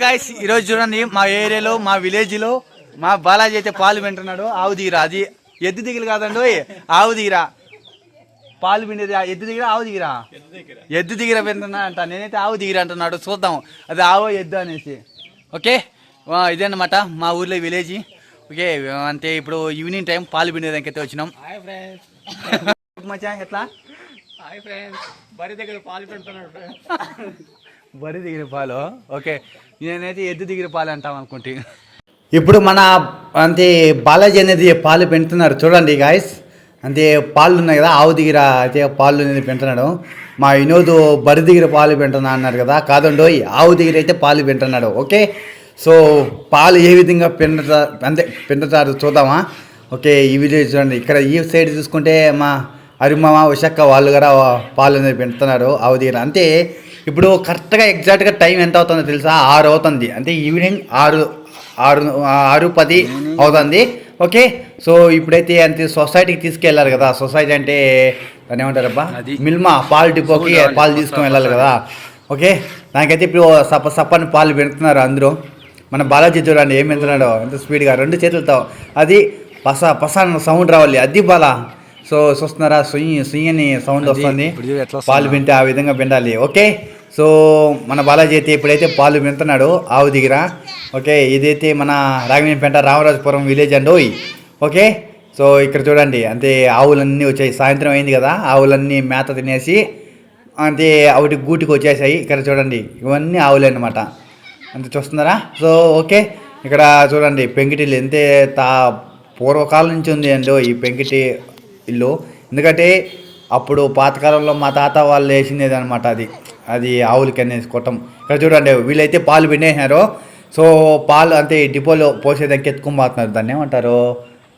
Guys ఈరోజు చూడండి మా ఏరియాలో మా విలేజ్లో మా బాలాజీ అయితే పాలు వింటున్నాడు. ఆవు దిగిరా అది ఎద్దు దిగులు కాదండి ఆవు దిగిరా పాలు పిండేది ఎద్దు దిగిరా ఆవు దిగిరా ఎద్దు దిగిర వింటున్నా అంట నేనైతే ఆవు దిగిరా అంటున్నాడు చూద్దాం. అది ఆవో ఎద్దు అనేసి. ఓకే? ఆ, ఇదేనమాట మా ఊర్లో విలేజ్ ఓకే అంతే ఇప్పుడు ఈవినింగ్ టైం పాలు పిండేదానికి అయితే వచ్చినాం మచ్చా ఎట్లా? హాయ్ ఫ్రెండ్స్ బరి దగ్గర పాలు పెడుతున్నాడు వరి దిగిన పాలు. ఓకే. నేనైతే ఎద్దు దిగిన పాలు అంటాం అనుకుంటే. ఇప్పుడు మన అంతే బాలాజీ అనేది పాలు పెంటున్నారు. చూడండి గాయస్ అంటే పాలు ఉన్నాయి కదా ఆవు దిగిర అయితే పాలు అనేది పెంటున్నాడు. మా వినోద్ బరి దిగిర పాలు పెంటున్నా అన్నారు కదా. కాదండో ఆవు దిగిర అయితే పాలు పెంటున్నాడు. ఓకే? సో పాలు ఏ విధంగా పెంట అంటే పెంటుతారు చూద్దామా? ఓకే ఈ వీడియో చూడండి. ఇక్కడ ఈ సైడ్ చూసుకుంటే మా అరిమామ ఉషక్క వాళ్ళు కూడా పాలు అనేది పెంటున్నారు ఆవు దిగిర అంతే ఇప్పుడు కరెక్ట్గా ఎగ్జాక్ట్గా టైం ఎంత అవుతుందో తెలుసా? ఆరు అవుతుంది. అంటే ఈవినింగ్ ఆరు ఆరు ఆరు పది అవుతుంది. ఓకే? సో ఇప్పుడైతే అంతే సొసైటీకి తీసుకెళ్ళాలి కదా. సొసైటీ అంటే దాన్ని ఏమంటారబ్బా మిల్మా పాలు డిపోకి పాలు తీసుకొని వెళ్ళాలి కదా. ఓకే? దానికైతే ఇప్పుడు సప్ప సప్పని పాలు పెడుతున్నారు అందరూ. మన బాలాజీ చూడండి ఏం పెడుతున్నాడో. ఎంత స్పీడ్గా. రెండు చేతులతో. అది పస పస అన్న సౌండ్ రావాలి. అది బాలా. సో చూస్తున్నారా? సుయ్యి సుయ్యి అని సౌండ్ వస్తుంది. పాలు వింటే ఆ విధంగా వినాలి ఓకే? సో మన బాలాజీ అయితే ఇప్పుడైతే పాలు వింటున్నాడు ఆవు దగ్గర ఓకే ఇదైతే మన రాఘవేంపేట రామరాజపురం విలేజ్ అండి ఓయ్. ఓకే? సో ఇక్కడ చూడండి అంటే ఆవులన్నీ వచ్చాయి. సాయంత్రం అయింది కదా ఆవులన్నీ మేత తినేసి అంటే ఆవిటి గూటికి వచ్చేసాయి. ఇక్కడ చూడండి ఇవన్నీ ఆవులే అనమాట అంతే చూస్తున్నారా? సో ఓకే ఇక్కడ చూడండి పెంకిటిల్లు ఎంతే తా పూర్వకాలం నుంచి ఉంది అండి ఈ పెంకిటి ఇల్లు. ఎందుకంటే అప్పుడు పాతకాలంలో మా తాత వాళ్ళు వేసింది అనమాట అది. అది ఆవులకి అనేసి కొట్టం. ఇక్కడ చూడండి వీళ్ళైతే పాలు పిండేసినారు. సో పాలు అంటే డిపోలో పోసేదానికి ఎత్తుకొని దాన్ని ఏమంటారు?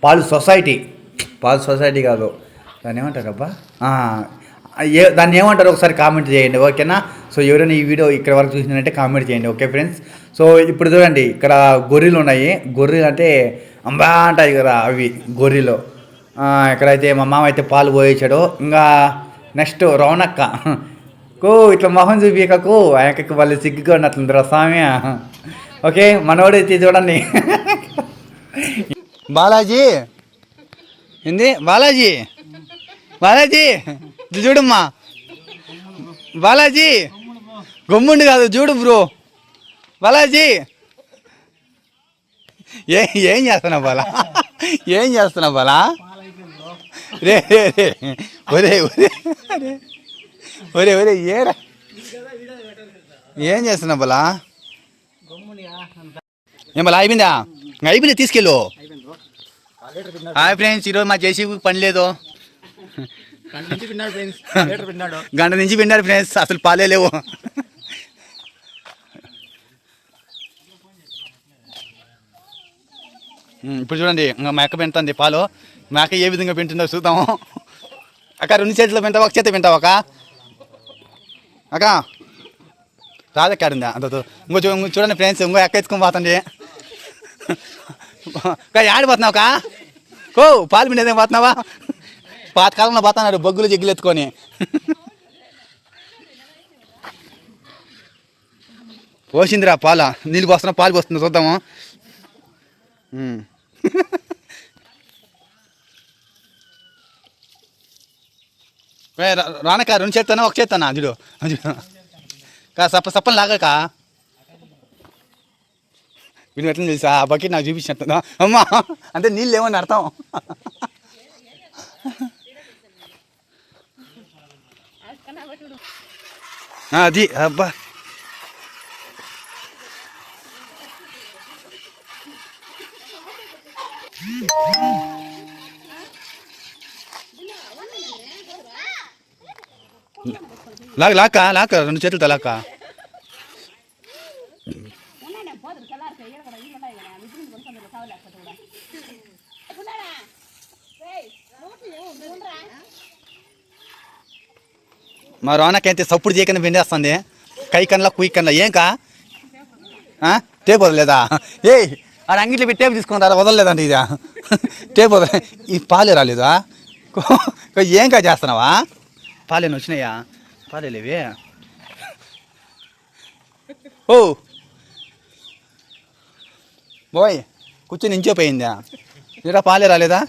పాలు సొసైటీ. పాలు సొసైటీ కాదు. దాన్ని ఏమంటారు అబ్బా? ఏ దాన్ని ఏమంటారు? ఒకసారి కామెంట్ చేయండి ఓకేనా? సో ఎవరైనా ఈ వీడియో ఇక్కడ వరకు చూసినారంటే కామెంట్ చేయండి ఓకే ఫ్రెండ్స్? సో ఇప్పుడు చూడండి ఇక్కడ గొర్రెలు ఉన్నాయి. గొర్రెలు అంటే అంబా అంటాయి కదా అవి గొర్రెలు. ఇక్కడైతే మా మామ అయితే పాలు పోయించాడు ఇంకా నెక్స్ట్ రౌనక్క. కో ఇట్లా మొహం చూపికకు ఆయనకి వాళ్ళు సిగ్గుగా ఉన్నట్లుందిరా స్వామి. ఓకే మనోడైతే చూడండి. బాలాజీ? ఏంది? బాలాజీ? బాలాజీ? చూడమ్మా. బాలాజీ? గమ్ముండు కాదు చూడు బ్రో. బాలాజీ? ఏ ఏం చేస్తున్నావు బాలా? ఏం చేస్తున్నావు బాలా? రే రే రే ఒరే ఒరే ఒరే. ఒరే ఒరే ఏరా? ఏం చేస్తున్నావు బాలా? ఏం బాలా అయిపోయిందా? అయిపోయింది తీసుకెళ్ళు. హాయ్ ఫ్రెండ్స్ ఈరోజు మా జేసీ పని లేదు. గంట నుంచి పిన్నాడు ఫ్రెండ్స్. పిన్నాడు గంట నుంచి పిండారు ఫ్రెండ్స్ అసలు పాలే లేవు. ఇప్పుడు చూడండి ఇంకా మేక పెంటుంది పాలు. మేక ఏ విధంగా పెంటుందో చూద్దాము. అక్క రెండు చేతిలో పెంటావా? ఒక చేతి పెంటావా అక్క? అక్క? రాదెక్కాడిందా అంత ఇంకో చూ- ఇంకో చూడండి ఫ్రెండ్స్ ఇంకో ఎక్క ఎత్తుకొని పోతుంది. ఆడిపోతున్నావు అక్క? కో పాలు పిండేదేం పోతున్నావా? పాతకాలంలో పోతున్నాడు బొగ్గులు జిగ్గులు ఎత్తుకొని. పోసిందిరా పాల. నీళ్ళు పోస్తున్నా పాలు పోస్తుంది చూద్దాము. ఉమ్. రెండు చేస్తానా ఒక చేస్తానా చూడు కా సప్ప సప్పని లాగాక వీడు ఎట్లా తెలుసా? ఆ బకెట్ నాకు చూపించినట్టు అమ్మా అంటే నీళ్ళు ఏమని అర్థం? అది అబ్బా. లాగ లాక్క లాక్క రెండు చేతులతో లాక్క మా రోనకైతే సప్పుడు చేయకుండా పిండేస్తుంది కై కన్నా కుయ్యి కన్నా ఏం కా? టేప్ వదలలేదా? ఏ ఆడ అంగిట్లో పెట్టి టేప్ తీసుకుంటారా వదలలేదండి ఇదా. టేప్ వదల ఈ పాలే రాలేదా? కో- ఏం కా చేస్తున్నావా? పాలేను వచ్చినాయా? పాలేలేవి? ఓ! బాయ్ కూర్చొని ఇంచోపోయిందా ఇలా పాలే రాలేదా?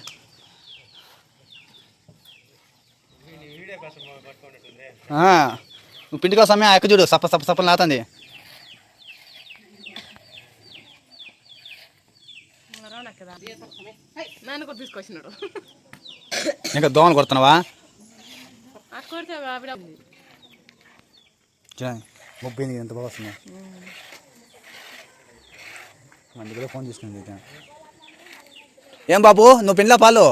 ఆ, నువ్వు పిండి కోసమే ఆ ఎక్క చూడు సప్ప సప్ప సప్పని లాతంది నన్ను కూడా తీసుకొచ్చినాడు. ఇంకా దోమలు కొడుతున్నావా? అక్కడ ఆవిడ ముప్పై ఎంత బాగా వస్తున్నాయి మన ఫోన్ తీసుకుంది ఏం బాబు నువ్వు పిల్ల పాలు?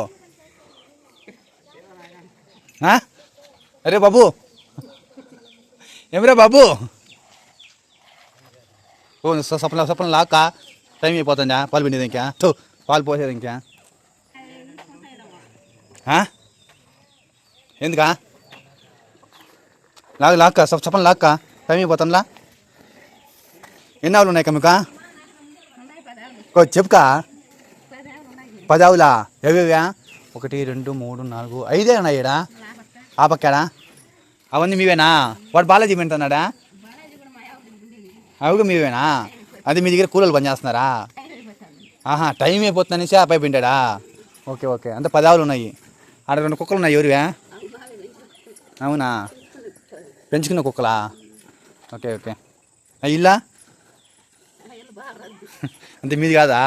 అరే బాబు. ఏమిరా బాబు? ఓ సపన సపన లాక్క. టైం అయిపోతుందా? పాలు పిండేది ఇంకా. తో పాలు పోసేది ఇంకా. ఎందుకా? లాగ లాక్క సప్ చెప్పండి లాక్క. టైం అయిపోతుందిలా? ఎన్ని ఆవులు ఉన్నాయి కమిక చెప్పుకా? పది ఆవులా ఏవేవా? ఒకటి రెండు మూడు నాలుగు ఐదే ఉన్నాయి ఈడ? ఆ పక్కాడా? అవన్నీ మీవేనా? వాడు బాలాజీ వింటున్నాడా అవి మీవేనా? అది మీ దగ్గర కూలీలు పని చేస్తున్నారా ఆహా టైం అయిపోతుంది అనేసి ఆ పైపు వింటాడా? Okay okay. అంత పదావులు ఆవులు ఉన్నాయి. ఆడ రెండు కుక్కలు ఉన్నాయి ఎవరివా? అవునా? పెంచుకున్న కుక్కలా ఓకే. ఓకే ఇల్లా? అంతే మీది కాదా?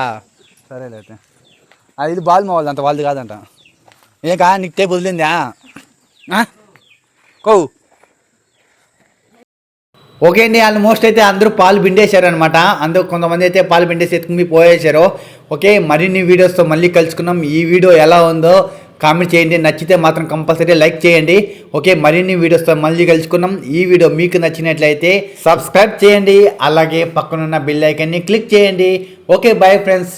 సరేలే అయితే. ఆ ఇది బాల్ మా వాళ్ళది అంత వాళ్ళది కాదంట. ఏకా నీకు టేపు వదిలిందా? కో ఓకే అండి ఆల్మోస్ట్ అయితే అందరూ పాలు పిండేశారు అనమాట అందరూ కొంతమంది అయితే పాలు పిండేసి ఎత్తుకుని పోయేశారు. ఓకే మరిన్ని వీడియోస్తో మళ్ళీ కలుసుకున్నాం ఈ వీడియో ఎలా ఉందో కామెంట్ చేయండి. నచ్చితే మాత్రం కంపల్సరీ లైక్ చేయండి. ఓకే మరిన్ని వీడియోస్తో మళ్ళీ కలుసుకున్నాం ఈ వీడియో మీకు నచ్చినట్లయితే సబ్స్క్రైబ్ చేయండి. అలాగే పక్కనున్న బిల్ ఐకాన్ని క్లిక్ చేయండి. Okay bye friends